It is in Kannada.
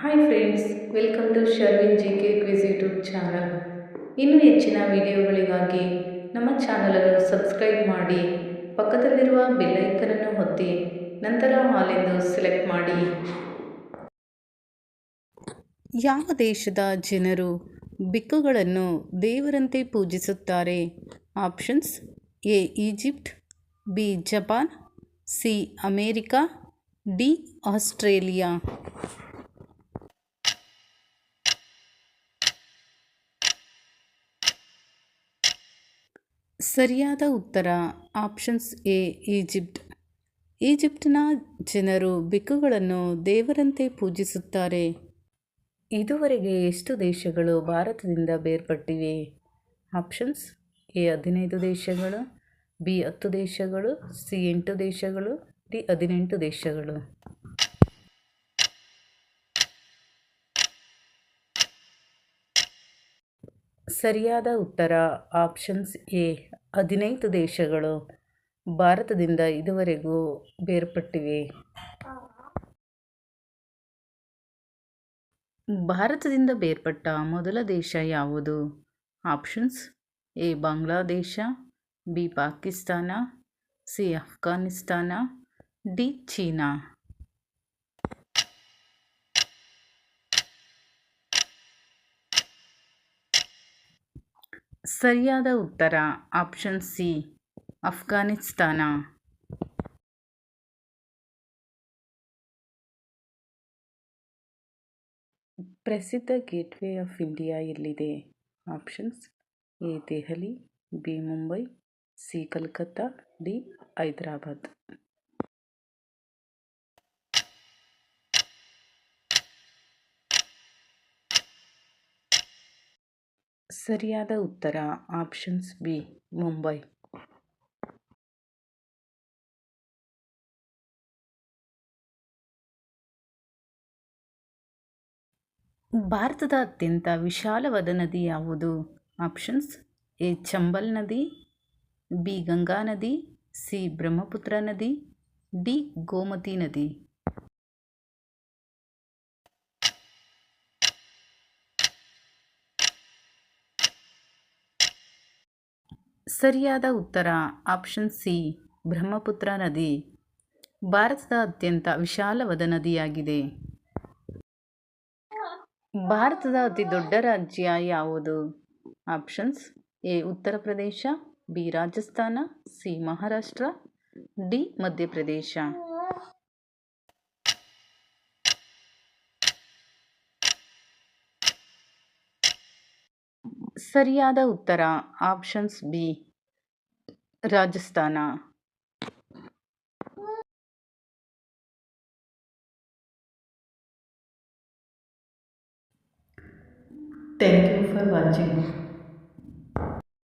Hi friends welcome to Sharvin G K quiz YouTube channel ಇನ್ನೂ ಹೆಚ್ಚಿನ ವಿಡಿಯೋಗಳಿಗಾಗಿ ನಮ್ಮ ಚಾನಲನ್ನು ಸಬ್ಸ್ಕ್ರೈಬ್ ಮಾಡಿ, ಪಕ್ಕದಲ್ಲಿರುವ ಬೆಲ್ಲೈಕನನ್ನು ಒತ್ತಿ, ನಂತರ ಹಾಲೆಂದು ಸೆಲೆಕ್ಟ್ ಮಾಡಿ. ಯಾವ ದೇಶದ ಜನರು ಬಿಕ್ಕುಗಳನ್ನು ದೇವರಂತೆ ಪೂಜಿಸುತ್ತಾರೆ? Options A Egypt B Japan C America D Australia ಸರಿಯಾದ ಉತ್ತರ ಆಪ್ಷನ್ಸ್ ಎ ಈಜಿಪ್ಟ್ ಈಜಿಪ್ಟ್ನ ಜನರು ಬಿಕ್ಕುಗಳನ್ನು ದೇವರಂತೆ ಪೂಜಿಸುತ್ತಾರೆ. ಇದುವರೆಗೆ ಎಷ್ಟು ದೇಶಗಳು ಭಾರತದಿಂದ ಬೇರ್ಪಟ್ಟಿವೆ? ಆಪ್ಷನ್ಸ್ ಎ ಹದಿನೈದು ದೇಶಗಳು ಬಿ ಹತ್ತು ದೇಶಗಳು ಸಿ ಎಂಟು ದೇಶಗಳು ಡಿ ಹದಿನೆಂಟು ದೇಶಗಳು. ಸರಿಯಾದ ಉತ್ತರ ಆಪ್ಷನ್ಸ್ ಎ ಹದಿನೈದು ದೇಶಗಳು ಭಾರತದಿಂದ ಇದುವರೆಗೂ ಬೇರ್ಪಟ್ಟಿವೆ. ಭಾರತದಿಂದ ಬೇರ್ಪಟ್ಟ ಮೊದಲ ದೇಶ ಯಾವುದು? Options A. Bangladesh, B. Pakistan, C. Afghanistan D. China. ಸರಿಯಾದ ಉತ್ತರ ಆಪ್ಷನ್ ಸಿ ಅಫ್ಘಾನಿಸ್ತಾನ. ಪ್ರಸಿದ್ಧ ಗೇಟ್ವೇ ಆಫ್ ಇಂಡಿಯಾ ಎಲ್ಲಿದೆ? Options A, Delhi, B, Mumbai, C, Calcutta, D, Hyderabad. ಸರಿಯಾದ ಉತ್ತರ ಆಪ್ಷನ್ಸ್ ಬಿ ಮುಂಬೈ ಭಾರತದ ಅತ್ಯಂತ ವಿಶಾಲವಾದ ನದಿ ಯಾವುದು? ಆಪ್ಷನ್ಸ್ ಎ ಚಂಬಲ್ ನದಿ ಬಿ ಗಂಗಾ ನದಿ ಸಿ ಬ್ರಹ್ಮಪುತ್ರ ನದಿ ಡಿ ಗೋಮತಿ ನದಿ. ಸರಿಯಾದ ಉತ್ತರ ಆಪ್ಷನ್ ಸಿ, ಬ್ರಹ್ಮಪುತ್ರ ನದಿ. ಭಾರತದ ಅತ್ಯಂತ ವಿಶಾಲವಾದ ನದಿಯಾಗಿದೆ. ಭಾರತದ ಅತಿ ದೊಡ್ಡ ರಾಜ್ಯ ಯಾವುದು? Options A, Uttar Pradesh, B, Rajasthan, C, Maharashtra, D, Madhya Pradesh. ಸರಿಯಾದ ಉತ್ತರ options B Rajasthan. Thank you for watching